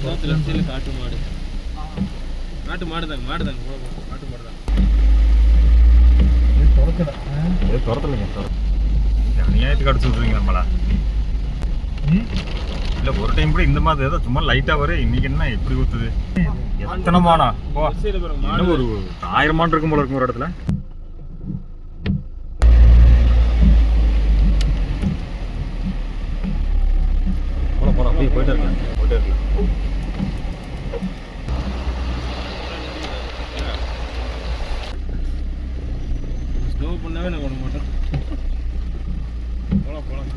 சோத்துல சீல காட்டு மாடு நாட்டு மாடு தாங்க மாடு தாங்க போ, போ, நாட்டு மாடு தான் துரத்தலைங்க துரத்து அநியாயத்துக்கு அடிச்சு விட்றீங்க நம்மளா? இல்லை ஒரு டைம் கூட இந்த மாதிரி ஏதோ சும்மா லைட்டாக வரும் இன்னைக்கு என்ன இப்படி ஊற்றுது எத்தனை மாடு? ஒரு ஆயிரம் மான் இருக்கும் போல இருக்கும் ஒரு இடத்துல போலாம் போலாம் அப்படியே போயிட்டே இருக்கலாம் போயிட்டே இருக்கலாம் ஸ்லோ பண்ணாவே நான் பண்ண மாட்டேன். போலாம் போலாம்.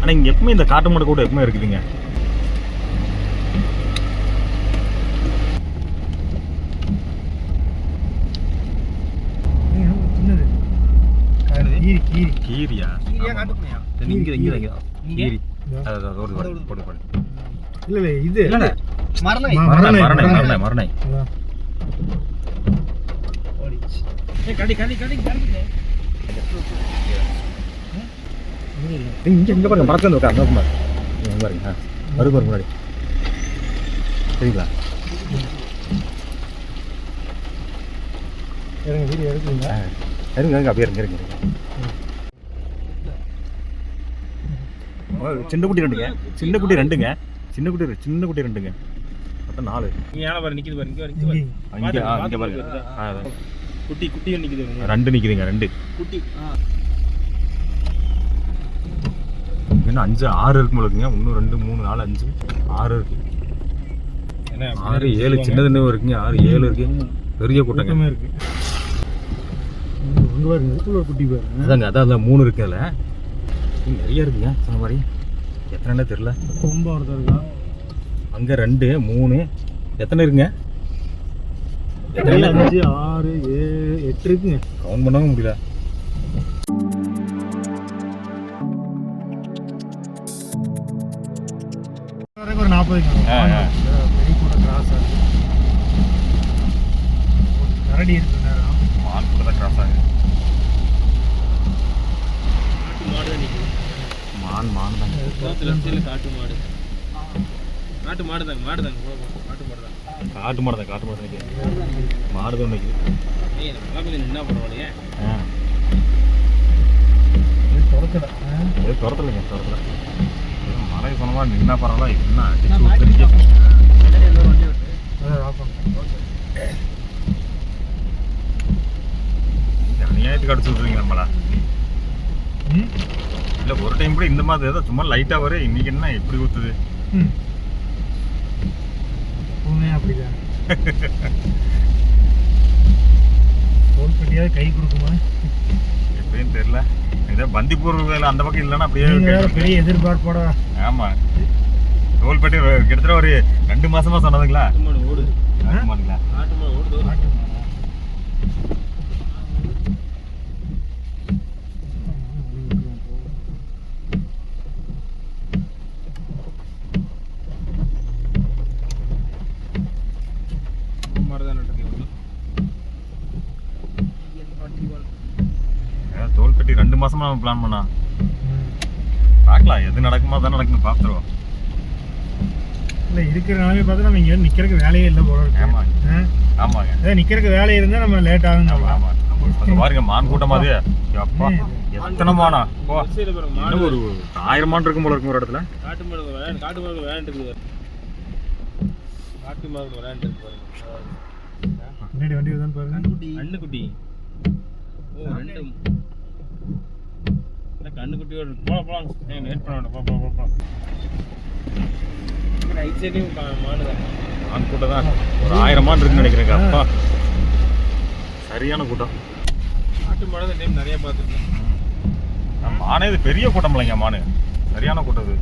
ஆனால் இங்கே எப்பவுமே இந்த காட்டு மாடு கூட எப்பவுமே இருக்குதுங்க. கீரி கீரி. கீரியா? இங்கே இங்கே இங்கே? கீரி. போடு போடு. இல்ல இல்ல இது. மரணை மரணை மரணை, மரணை மரணை. மரணை மரணை அதான். ஏய், கடி கடி கடி கடி இங்கே இங்கே பாருங்க மரத்துல உட்கார் நோக்கு பாருங்க இங்க பாருங்க ஆ. வரும் பாருங்க முன்னாடி. சரிங்களா இருங்க வீடியோ எடுக்குறீங்க ஆ. இருங்க இருங்க அப்படியே இருங்க இருங்க சின்ன குட்டி ரெண்டுங்க. சின்ன குட்டி ரெண்டுங்க. சின்ன குட்டி சின்ன குட்டி ரெண்டுங்க. மொத்தம் நாலு. இங்க யானை பாரு நிக்குது பாரு இங்க பாருங்க. குட்டி குட்டி நிக்குது பாருங்க. ரெண்டு நிற்கிதுங்க ரெண்டு. குட்டி இன்னும் அஞ்சு ஆறு இருக்கும் இருக்குங்க. இன்னும் ரெண்டு மூணு நாலு அஞ்சு ஆறு இருக்கு. ஆறு ஏழு சின்னதுன்னு இருக்குங்க. ஆறு ஏழு இருக்கு. பெரிய கூட்டங்க. இருக்கு. குட்டி பாருங்க. அதாங்க அதான் மூணு இருக்கு அதில். நிறைய இருக்குங்க சொன்ன மாதிரி. எத்தனை தெரில ரொம்ப ஒருத்தர் இருக்கா? அங்கே ரெண்டு மூணு. எத்தனை இருக்குங்க? அஞ்சு ஆறு ஏழு எட்டு இருக்குங்க கவுண்ட் பண்ணவும் முடியல. வரைக்கும் ஒரு நாற்பது. பெரிய கூட கிராஸ் ஆகுது. கரடி இருக்கு நேரம் மான் கூட தான் கிராஸ் ஆகுது. காட்டு மான் மான் தான். காட்டு மாடு. நாட்டு மாடு தாங்க மாடு தாங்க நாட்டு மாடு தான். காட்டு மாடு தான் காட்டு மாடு தான் நிற்கிது மாடு தான் நிற்கிது பரவாயில்லையே ஆ. துரத்தலைங்க துரத்தல. மலை சொன்னமா நின்னா பரவாயில்ல என்ன அடிச்சு அநியாயத்துக்கு அடிச்சு விட்றீங்க நம்மளா. ம்? இல்லை ஒரு டைம் கூட இந்த மாதிரி ஏதோ சும்மா லைட்டாக வரும் இன்னைக்கு என்ன இப்படி ஊற்றுது ம். எப்பவுமே அப்படிதான். தோல்பட்டியாவது கை கொடுக்குமா? எப்படின்னு தெரியல. ஏதோ பந்திப்பூர் வேலை அந்த பக்கம் இல்லைன்னா அப்படியே பெரிய எதிர்பார்ப்போட. ஆமா. தோல்பட்டி கிட்டத்தட்ட ஒரு ரெண்டு மாசமா சொன்னதுங்களா? மாடு ஓடுது நாட்டு மாடுங்களா நாட்டு மாடு ஓடுது மாட்டு மாடா? மாடு தான் இருக்கு ஏதோ தோல்பட்டி ரெண்டு மாசமா நம்ம பிளான் பண்ணா. பார்க்கலாம். எது நடக்குமா தான் நடக்குன்னு பார்த்துருவோம். இல்ல இருக்கிற நிலைமை பார்த்து நம்ம இங்க நிக்கிறதுக்கு வேலையே இல்லை போல இருக்கு. ஆமா ஆ? ஆமாங்க. அதான் நிக்கிறதுக்கு வேலை இருந்தா நம்ம லேட் ஆகும் ஆமா ஆமா. அங்க பாருங்க மான் கூட்டம் அது அப்பா. எத்தனை மானா? ஒரு ஆயிரம் மான் இருக்கும் போல இருக்கும் ஒரு இடத்துல? காட்டு மாடு விளையாண்டு காட்டு மாடு விளையாண்டுருக்கு பாரு. காட்டு மாடு விளையாண்டுருக்கு பாருங்க. முன்னாடி வண்டி வருதான்னு பாருங்க. கண்ணுக்குட்டி ஓ ரெண்டு. என்ன கண்ணுக்குட்டியோட போலாம் போலாம். ஏய் வெயிட் பண்ண வேண்டாம். போ போ போ, போ. ரைட் சைடையும் கூட்டம் தான் ஒரு ஆயிரம் மான் இருக்குன்னு நினைக்கிறேங்க அப்பா. சரியான கூட்டம். காட்டு மாடு தான் டைம் நிறைய பார்த்துருக்கேன். மானே இது பெரிய கூட்டம் இல்லைங்க மானு. சரியான கூட்டம் இது.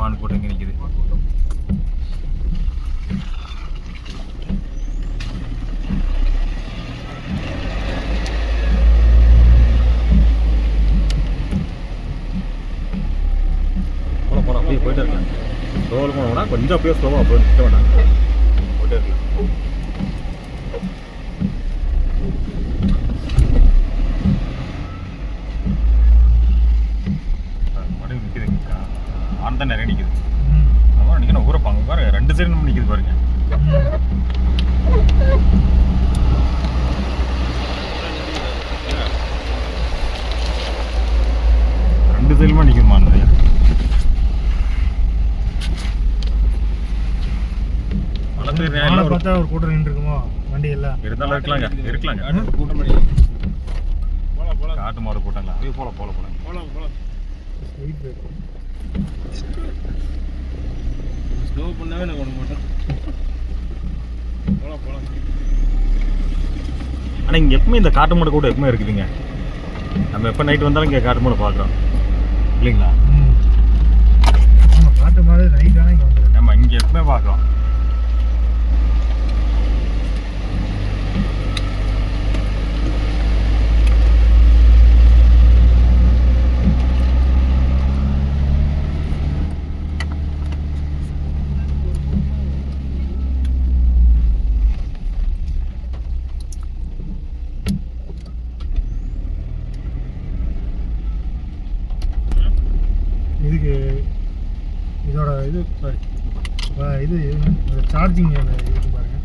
மான் கூட்டம் இங்க போயிட்டே இருக்காங்க. ஸ்லோவில் போனோம்னா கொஞ்சம் அப்படியே ஸ்லோவாக போய் நிற்க வேண்டாங்க போயிட்டே இருக்கலாம் சைடுமா நிற்குமா நிறையா மழை பெய்யுற ஆளை நேரம் ஒரு- பார்த்தா ஒரு கூட்டம் நின்று இருக்குமோ வண்டி எல்லாம் இருந்தாலும் இருக்கலாங்க இருக்கலாங்க. காட்டு கூட்டம் காட்டு மாடு கூட்டங்களா ஐயோ போல போல போல போலாம் போலாம். ஸ்ட்ரெயிட் போயிடும் ஸ்லோ பண்ணாவே நான் மாட்டேன். போலாம் போலாம். ஆனால் இங்கே எப்பவுமே இந்த காட்டு மாடு கூட எப்பவுமே இருக்குதுங்க. நம்ம எப்போ நைட் வந்தாலும் இங்கே காட்டு மாடு பார்க்குறோம் இல்லைங்களா? காட்டு மாதிரி நைட் ஆனால் இங்கே வந்துடும் நம்ம இங்கே எப்பவுமே பார்க்குறோம் இதுக்கு இதோட இது. வ- இது சார்ஜிங் இருக்கு பாருங்க.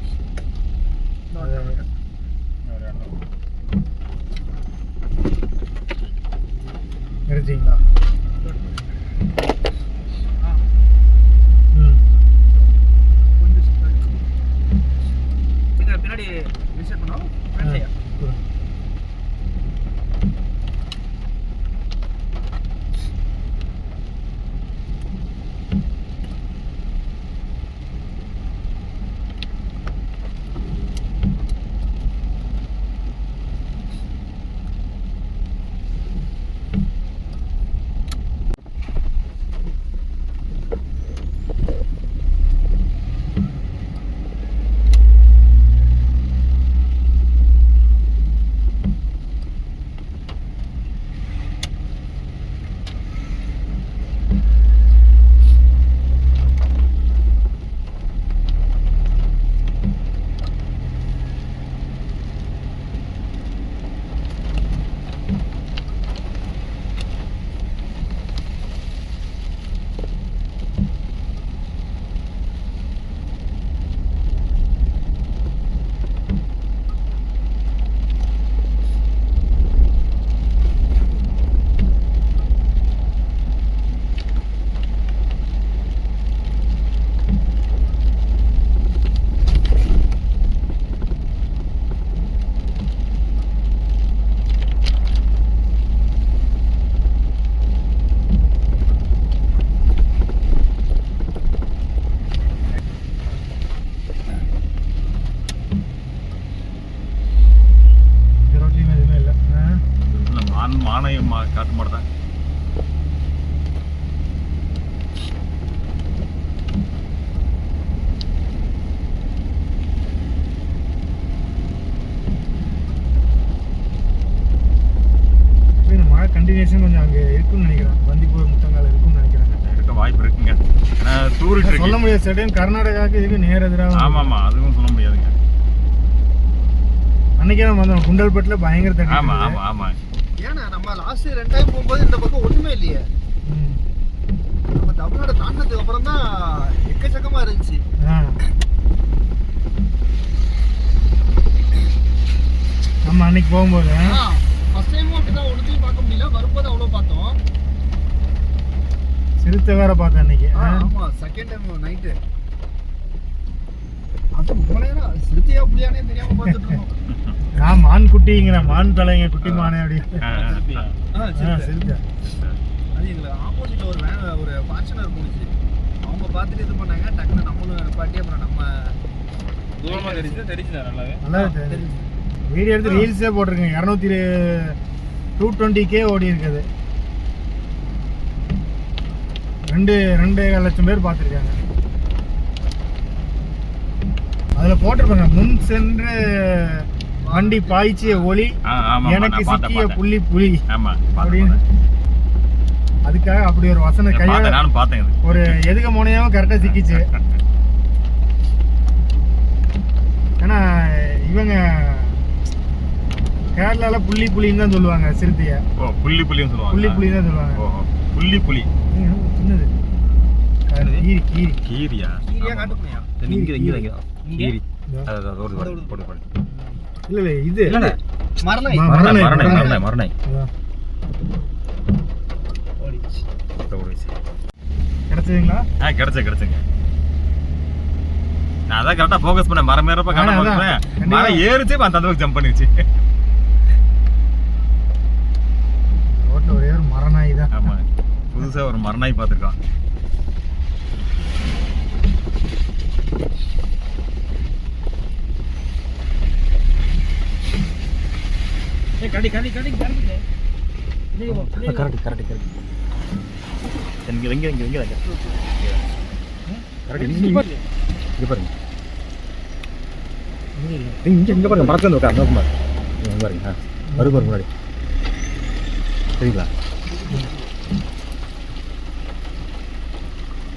எடுத்தீங்களா? சடன் கர்நாடகாவுக்கு இதுக்கு நேர் எதிராக ஆமாம் ஆமாம் அதுவும் சொல்ல முடியாதுங்க. அன்னைக்கே நம்ம வந்தோம். குண்டல்பட்டில் பயங்கர தண்ணி ஆமாம். ஆமாம் ஆமாம் ஏன்னா நம்ம லாஸ்ட் ரெண்டு டைம் போகும்போது இந்த பக்கம் ஒண்ணுமே இல்லையே. ம். நம்ம தமிழ்நாடு தாண்டினதுக்கு அப்புறம் தான் எக்கச்சக்கமா இருந்துச்சு. நம்ம அன்னைக்கு போகும்போது ஃபர்ஸ்ட் டைமும் அப்படிதான் ஒன்றுத்தையும் பார்க்க முடியல. வரும்போது அவ்வளோ பார்த்தோம். சிறுத்தை வேற பார்த்தேன் அன்னைக்கு. ஆமா செகண்ட் டைம் நைட்டு அது நேரம் சிறுத்தையா புளியானே தெரியாம பார்த்துட்டு இருக்கோம் நான் மான் குட்டிங்கிறேன் மான் தலைங்க குட்டி மானே அப்படி. சிறுத்தை. அது எங்களுக்கு ஆப்போசிட்ல ஒரு வேன் ஒரு ஃபார்ச்சுனர் போணுச்சு. அவங்க பார்த்துட்டு இது பண்ணாங்க டக்குன்னு நம்மளும் நிப்பாட்டி அப்புறம் நம்ம தூரமா தெரிஞ்சு தெரிஞ்சுதா நல்லாவே? நல்லா தெரியும் வீடியோ எடுத்து ரீல்ஸே போட்டிருக்கேன். இரநூத்தி டூ டுவெண்ட்டி கே ஓடி இருக்குது ரெண்டு ரெண்டு லட்சம் பேர் பார்த்துருக்காங்க. அதில் போட்டிருப்பாங்க. முன் சென்று வண்டி பாய்ச்சிய ஒளி எனக்கு சிக்கிய. புள்ளி புலி. அப்படின்னு. அதுக்காக அப்படி ஒரு வசனம். கையால நானும் பார்த்தேன் ஒரு எதுக முனையாவும் கரெக்டாக சிக்கிச்சு. ஏன்னா இவங்க கேரளால புள்ளி புலின்னு தான் சொல்லுவாங்க சிறுத்தைய. ஓ புள்ளி புள்ளின்னு சொல்லுவாங்க. புள்ளி புலி தான் சொல்லுவாங்க. புள்ளி புலி. சின்னது கீரி கீரி. கீரியா? கீரியா சரி, இங்க இங்க இங்க? கீரி இதோ. அது ஒரு போடு போடு போடு. இல்ல இல்ல இது. மரணை ம- மரணை மரணை, மரணை. மரணை. இப்போ ஓடிச்சு. கிடைச்சதுங்களா? ஆ கிடைச்ச கிடைச்சுங்க நான் அதான் கரெக்டாக ஃபோக்கஸ் பண்ணேன். மரம் ஏறப்ப அதான். ஃபோக்கஸ் பண்ணேன். மரம் ஏறிச்சு அந்த அளவுக்கு ஜம்ப் பண்ணிருச்சு ரோட்டில் ஒரே ஒரு மரணாய் தான். ஆமாம் புதுசாக ஒரு கடி கடி கரெக்ட் கரெக்ட் கரெக்ட் இங்கே இங்கே இங்கே இங்கே கரெக்ட் இங்கே பாருங்க. இங்கே இங்கே பாருங்க. மரத்துல வந்து உட்கார். நோக்குமார் பாருங்க. ஆ வரும் பாருங்க முன்னாடி. சரிங்களா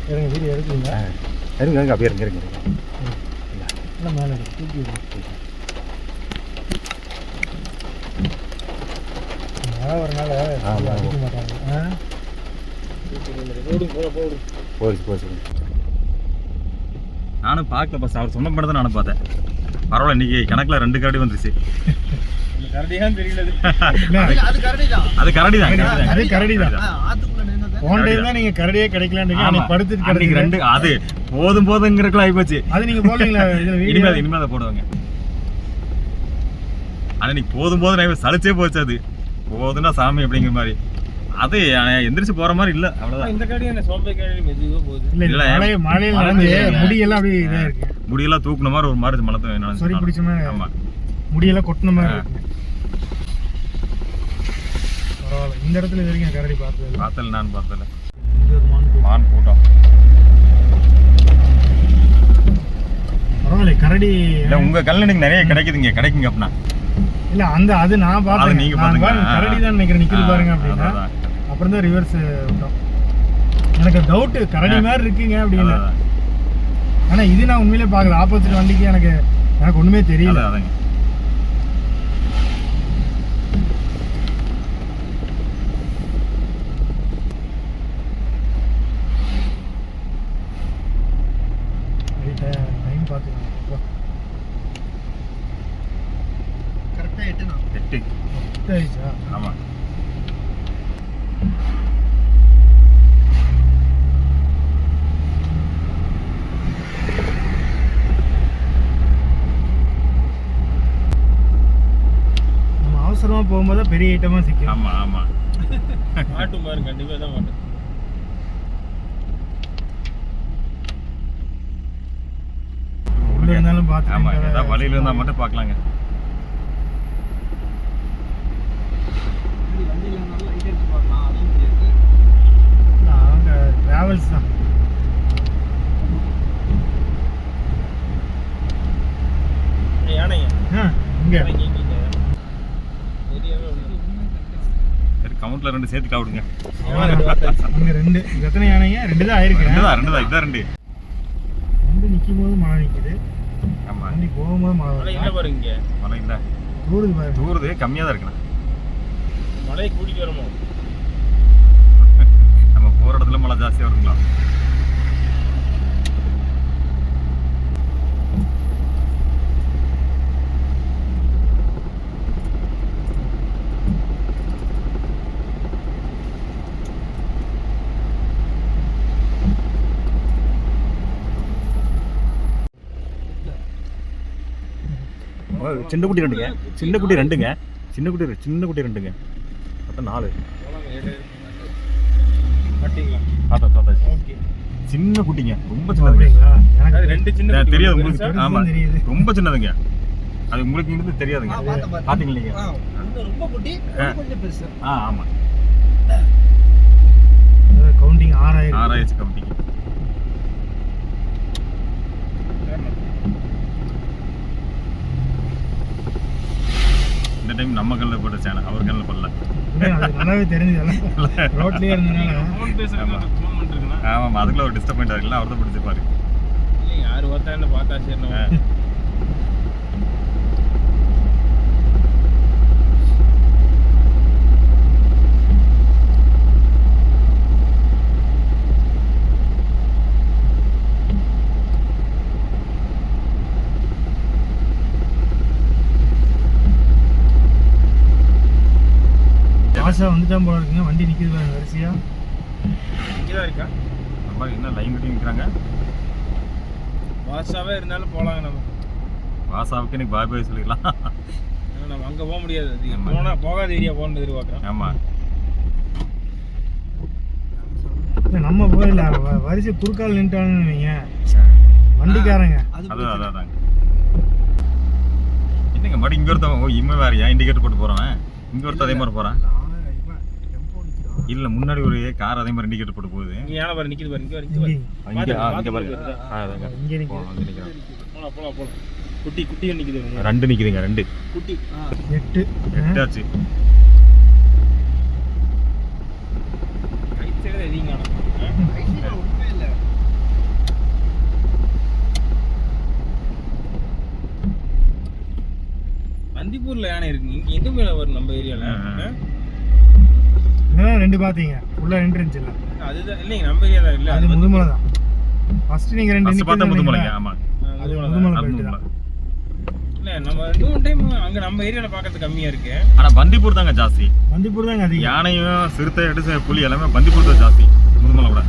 இருங்க வீடியோ எடுக்குறீங்க ஆ இருங்க இருங்க அப்படியே இருங்க இருங்க இருங்க இல்லை மேலே இருக்கு. தூக்கி. மழை வரனால ஆமா. அடிக்க மாட்டாங்க ஆ? போடு போடு போடு போச்சு போச்சு நானும் பார்க்கல பஸ் அவர் சொன்ன மட்டும் தான் நானும் பார்த்தேன் பரவாயில்ல இன்னைக்கு கணக்கில் ரெண்டு கரடி வந்துருச்சு இந்த கரடியான்னு தெரியல அது- கரடி தான் அது கரடி தான் கரடி- அது கரடி தான். போன டைம் தான் நீங்க கரடியே கிடைக்கலான்னு அன்னைக்கு படுத்துட்டு அன்னைக்கு. ரெண்டு அது போதும் போதுங்கிறக்குள்ள ஆகிப்போச்சு அது நீங்க வீடியோ? இனிமேல் இனிமேல் அதை போடுவாங்க. ஆனா இன்னைக்கு போதும் போதும் நான் சலிச்சே போச்சு அது. போதும்னா சாமி அப்படிங்கிற மாதிரி. அது எந்திரிச்சு போற மாதிரி இல்ல அவ்வளவுதான். இந்த கரடி என்ன சோம்பே கரடி மெதுவா போகுது? இல்ல இல்ல, இல்ல மழை மழையில நடந்து மழை முடியெல்லாம் அப்படியே இதா இருக்கு. முடியெல்லாம் தூக்குன மாதிரி ஒரு மாதிரி பிடிச்ச ஆமா. முடியெல்லாம் கொட்டின மாதிரி பரவாயில்ல. இந்த இடத்துல இது வரைக்கும் கரடி பார்த்தது. பார்த்தல நான் பார்த்தல இங்க ஒரு மான். மான் கூட்டம். பரவாயில்ல கரடி. இல்ல உங்க கல்ல நீங்க நிறைய கிடைக்குதுங்க. கிடைக்குங்க அப்படின்னா. இல்ல அந்த அது நான் பார்த்தேன். நீங்க. பாருங்க, கரடி தான் நினைக்கிறேன். நிக்குது பாருங்க அப்படின்னா. அப்புறம் தான் ரிவர்ஸ் விட்டோம். எனக்கு டவுட் கரடி மாதிரி இருக்குங்க அப்படின்னு. ஆனா இது நான் உண்மையிலே பார்க்கல. ஆப்போசிட் வண்டிக்கு எனக்கு எனக்கு ஒண்ணுமே தெரியல அதான், அதாங்க. டைம் பார்த்துக்கலாம் கரெக்டா எட்டு நான் எட்டு ஆயிடுச்சா ஆமா நம்ம அவசரமா போகும்போது தான் பெரிய ஐட்டமா சிக்கும் ஆமா ஆமா. மாட்டும் பாருங்க கண்டிப்பா தான் மாட்டும் உள்ள இருந்தாலும் ஆமா பார்த்து ஏதாவது வழியில இருந்தா மட்டும் பார்க்கலாங்க. அவங்க டிராவல்ஸ் தான். யானைங்க? ஆ, இங்க யானைங்க இங்க இங்க. தெரியாம ஒண்ணு. சரி கவுண்ட்ல ரெண்டு சேர்த்து காவிடுங்க. ரெண்டு. அங்க ரெண்டு. எத்தனை யானைங்க? ரெண்டு தான் ஆயிருக்கு ரெண்டு தான் ரெண்டு. தான் இதான் ரெண்டு வண்டி நிக்கும் போது மழை நிக்குது. ஆமா. வண்டி போகும்போது மழை மழை இல்ல பாருங்க. இங்க. மழை இல்ல. தூருது பாருங்க. தூருது கம்மியா தான் இருக்குண்ணா. மழை கூட்டிட்டு வரணும். நம்ம போற இடத்துல மழை ஜாஸ்தியா வருங்களா? சின்ன குட்டி ரெண்டுங்க. சின்ன குட்டி ரெண்டுங்க. சின்ன குட்டி சின்ன குட்டி ரெண்டுங்க. மொத்தம் நாலு. ஓகே. சின்ன குட்டிங்க. ரொம்ப சின்னதுங்க. ரெண்டு சின்ன தெரியாது உங்களுக்கு. ஆமா. தெரியுது. ரொம்ப சின்னதுங்க. அது உங்களுக்கு இருந்து தெரியாதுங்க. பாத்தீங்க இல்லைங்க ரொம்ப குட்டி கொஞ்சம் பெருசு. ஆ ஆமா. கவுண்டிங் ஆறாயிரம். ஆராய்ச்சி கமிட்டிக்கு இந்த டைம் நம்ம கல்ல போட்ட சேனல் அவர் கல்ல போடல. நல்லாவே தெரிஞ்சது. ரோட்லயே இருந்ததுனால. ஆமாம் அதுக்குள்ள ஒரு டிஸ்டர்பெண்ட் இருக்குல்ல அவர் தான் பிடிச்சிருப்பாரு இல்லைங்க, யாரு பார்த்தா என்ன பார்த்தா சரி நம்ம. ஆ. பாஷா வந்துட்டான் போல இருக்குங்க. வண்டி நிக்குது பாருங்க வரிசையா. இங்கே தான் இருக்கா? நம்ம என்ன லைன் கட்டி நிற்கிறாங்க வாட்ஸாவே இருந்தாலும் போகலாங்க நம்ம. வாசாவுக்கு இன்னைக்கு பாய் பாய் சொல்லிடலாம். ஏன்னா நம்ம அங்கே போக முடியாது. அது ஆமா. போனா போகாத ஏரியா போகணுன்னு எதிர்பார்க்குறோம். ஆமாம் நம்ம போயில வ- வரிசை குறுக்கால் நின்ட்டான்னு வைங்க. வண்டிக்காரங்க. அது அதான் அதான் அதாங்க. என்னங்க மறுபடியும் இங்கே ஒருத்தன் ஓ இம்மை வேறையா இண்டிகேட்டர் போட்டு போகிறவன் இங்கே ஒருத்தன் அதே மாதிரி போகிறான் இல்லை முன்னாடி ஒரு கார் அதே மாதிரி இண்டிகேட்டர் போட்டு போகுது. இங்கே யானை பாரு நிற்கிது பாரு இங்கே பாரு இங்கே இங்கே பாருங்க. இங்கே போலாம் போலாம் போலாம் குட்டி குட்டி நிற்கிது ரெண்டு நிற்குதுங்க ரெண்டு. குட்டி. எட்டு. ஒன்றுமே இல்லை வந்திப்பூர்ல யானை இருக்கு. இங்க எங்க மேல வரும் நம்ம ஏரியால? இங்கதான் ரெண்டு பாத்தீங்க. உள்ள ரெண்டு இருந்துச்சுல்ல அதுதான் இல்லைங்க நம்ம ஏரியா தான் இல்ல. அது முதுமலை தான். ஃபர்ஸ்ட் நீங்க ரெண்டு பார்த்தா அது முதுமலை தான். முதுமலை அது பெல்ட் முதுமலை. தான் இல்ல நம்ம ரெண்டு டைம் அங்க நம்ம ஏரியால பாக்கிறது கம்மியா இருக்கு. ஆனால் பந்திப்பூர் தாங்க ஜாஸ்தி. வந்திப்பூர் தாங்க அதிகம். யானையும் சிறுத்தை எடுத்து புலி எல்லாமே பந்திப்பூர் தான் ஜாஸ்தி முதுமலை விட.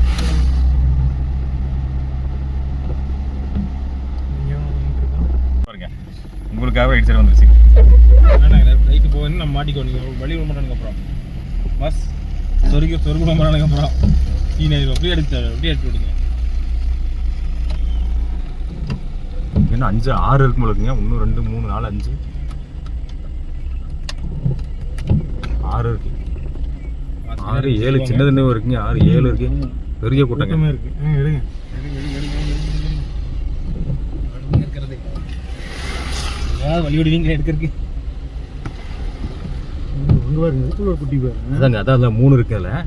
உங்களுக்காக சைடு வந்துருச்சு. ரைட்டு போகணும் நம்ம மாட்டிக்கோ நீங்க வழி விட மாட்டானுங்க அப்புறம். பஸ். சொருக சொருக மாட்டானுங்க அப்புறம். ஈனாயிரம் அப்படியே எடுத்து அப்படியே எடுத்து விடுங்க. என்ன அஞ்சு ஆறு இருக்கும் போல இருக்குங்க. ஒன்று ரெண்டு மூணு நாலு அஞ்சு. ஆறு இருக்கு. ஆறு ஏழு சின்னதுன்னு இருக்குங்க. ஆறு ஏழு இருக்கு. பெரிய கூட்டங்க. கூட்டமே இருக்கு. எடுங்க. வழி விடுவீங்க எடுக்கிறதுக்கு? இங்க பாருங்க இதுக்குள்ள ஒரு குட்டி பாருங்க. அதாங்க அதான் அதான் மூணு இருக்கு அதில்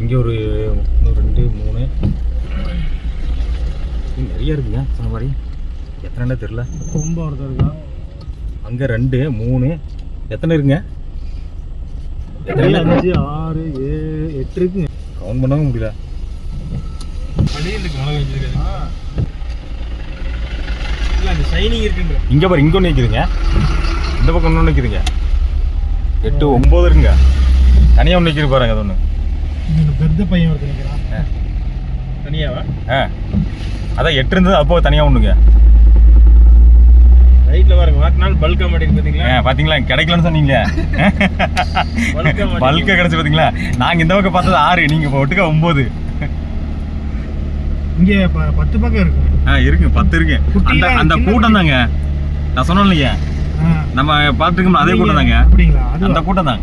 இங்கே ஒரு ரெண்டு மூணு. இங்க நிறைய இருக்குங்க சொன்ன மாதிரி. எத்தனை தெரில ரொம்ப ஒருத்தர் இருக்கா? அங்கே ரெண்டு மூணு. எத்தனை இருக்குங்க? ஏழு, அஞ்சு ஆறு ஏழு எட்டு இருக்குங்க. கவுண்ட் பண்ணவும் முடியல. இல்ல இங்கே பாரு இங்கே ஒன்று நிற்குதுங்க இந்த பக்கம் ஒன்று நிற்குதுங்க எட்டு ஒம்பது இருக்குங்க தனியாக ஒன்று நிற்கிது பாருங்க அது ஒன்று பெத்த பையன் ஒருத்தர் தனியாவா? ஆ. அதான் எட்டு இருந்தது அப்போ தனியாக ஒன்றுங்க ரைட்ல பாருங்க வாட்டினால் பல்கா மாட்டேங்குது பாத்தீங்களா? ஆ பார்த்தீங்களா கிடைக்கலன்னு சொன்னீங்க பல்கா கிடச்சி பார்த்தீங்களா நாங்கள் இந்த பக்கம் பார்த்தது ஆறு நீங்கள் இப்போ ஒட்டுக்க ஒம்பது. இங்க பத்து பக்கம் இருக்கு. ஆ இருக்கு பத்து இருக்கு. அந்த அந்த சின்ன கூட்டம் தாங்க. நான் சொன்னேன் இல்லையா. நம்ம பார்த்துருக்கோம் அதே கூட்டம் தாங்க. அந்த கூட்டம் தான்.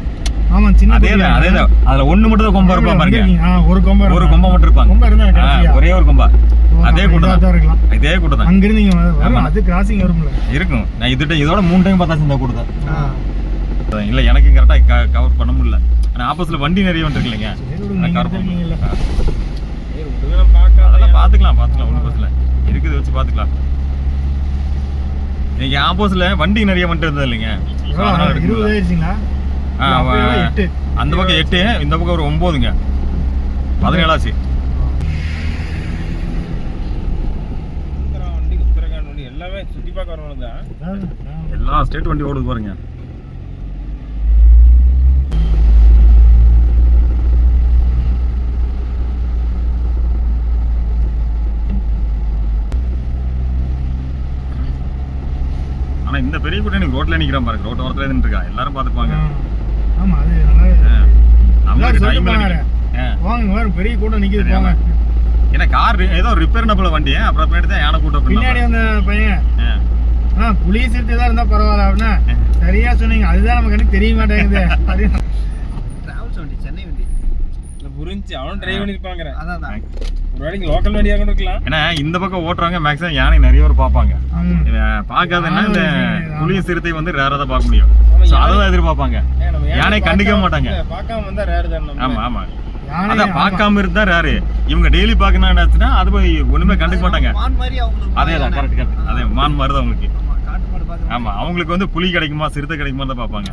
ஆமா சின்ன அதே தான் அதே தான். அதில் ஒன்று மட்டும் தான் கொம்பா பாருங்க. வந்திருக்கீங்க. ஆ, ஒரு கொம்பா ஒரு இருக்கும். கொம்பா மட்டும் இருப்பாங்க. இருந்தா. ஒரே ஒரு கொம்பா. அதே கூட்டம் இதா தான். தான் இருக்கலாம். இதே கூட்டம் தான். அது கிராசிங் வரும்ல. இருக்கும். நான் இதுட்ட இதோட மூணு டைம் பார்த்தாச்சு இந்த கூட்டத்தை. ஆ. இல்லை எனக்கு கரெக்டாக கவர் பண்ண முடியல. ஆனால் ஆப்போசிட்ல வண்டி நிறைய வந்துருக்கு இல்லைங்க சரி, விடுங்க, நான் நீங்க cover பண்ண. முடியல. அதெல்லாம் பார்த்துக்கலாம் பார்த்துக்கலாம் ஒன்றும் பிரச்சனை இல்லை. இருக்குது வச்சு பார்த்துக்கலாம். இன்னைக்கு ஆப்போசிட்ல வண்டி நிறைய வந்துட்டு இருந்தது இல்லைங்க. அந்த பக்கம் எட்டு இந்த பக்கம் ஒரு ஒம்போதுங்க. பதினேழாச்சு. எல்லாமே சுத்தி பார்க்க வரணும். எல்லா ஸ்டேட் வண்டி ஓடுது பாருங்க. ஆனா இந்த பெரிய கூட்டம் எனக்கு ரோட்ல நிக்கிறான் பாருங்க ரோட் ஓரத்துல நின்று இருக்கா எல்லாரும் பாத்துப்பாங்க ஆ. ஆமா அது நல்லா. வாங்க வாங்க பெரிய கூட்டம் நிக்குது சரி, போங்க. ஏன்னா கார் ஏதோ ரிப்பேர் நப்பல வண்டி. அப்புறம் பின்னாடி தான் யானை கூட்டம் பின்னாடி வந்த பையன். ஆ. புலி சிறுத்தை தான் இருந்தா பரவாயில்ல அப்படின்னா சரியா சொன்னீங்க. அதுதான் நமக்கு எனக்கு தெரிய மாட்டேங்குது. டிராவல்ஸ் வண்டி சென்னை வண்டி. இல்ல புரிஞ்சு. அவனும் டிரைவ் பண்ணிருப்பாங்க அதான் தான் ஒரு வேளைக்கு லோக்கல் வண்டியாக கூட இருக்கலாம். ஏன்னா இந்த பக்கம் ஓட்டுறவங்க மேக்ஸிமம் யானை நிறைய பேர் பார்ப்பாங்க. பார்க்காதுன்னா இந்த. புளிய சிறுத்தை வந்து ரேரா தான் பார்க்க முடியும். யானை- அதை தான் எதிர்பார்ப்பாங்க. யானை கண்டுக்கவே மாட்டாங்க. பார்க்காம வந்தா ரேர் தான் நம்ம ஆமா ஆமா. யானை அதான் ஆமா. பார்க்காம இருந்தா ரேரு இவங்க டெய்லி பார்க்கணும் என்னாச்சுன்னா அது போய் ஒண்ணுமே கண்டுக்க மாட்டாங்க. அதே தான் கரெக்ட் கரெக்ட் அதே மான் மாதிரி தான் அவங்களுக்கு. ஆமா அவங்களுக்கு வந்து புலி கிடைக்குமா சிறுத்தை கிடைக்குமா தான் பார்ப்பாங்க.